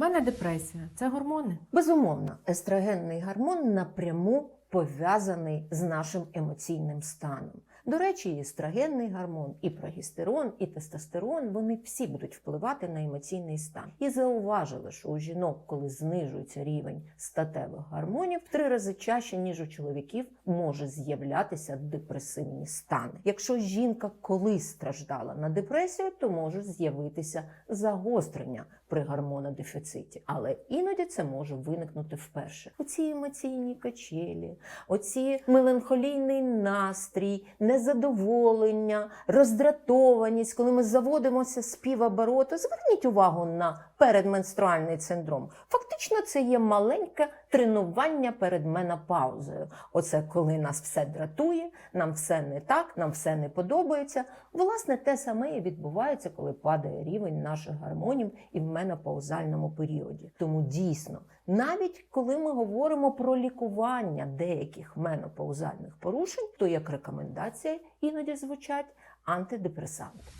мене депресія. Це гормони. Безумовно, естрогенний гормон напряму пов'язаний з нашим емоційним станом. До речі, і естрогенний гормон, і прогестерон, і тестостерон вони всі будуть впливати на емоційний стан. І зауважили, що у жінок, коли знижується рівень статевих гормонів, в три рази чаще, ніж у чоловіків, може з'являтися депресивні стани. Якщо жінка колись страждала на депресію, то можуть з'явитися загострення при гормонодефіциті, але іноді це може виникнути вперше. Оці емоційні качелі, оці меланхолійний настрій, незадоволення, роздратованість, коли ми заводимося з півобороту. Зверніть увагу на передменструальний синдром. Фактично, це є маленьке тренування перед менопаузою. Оце коли нас все дратує, нам все не так, нам все не подобається. Власне, те саме і відбувається, коли падає рівень наших гармонів і в менопаузальному періоді. Тому дійсно, навіть коли ми говоримо про лікування деяких менопаузальних порушень, то як рекомендація іноді звучать антидепресанти.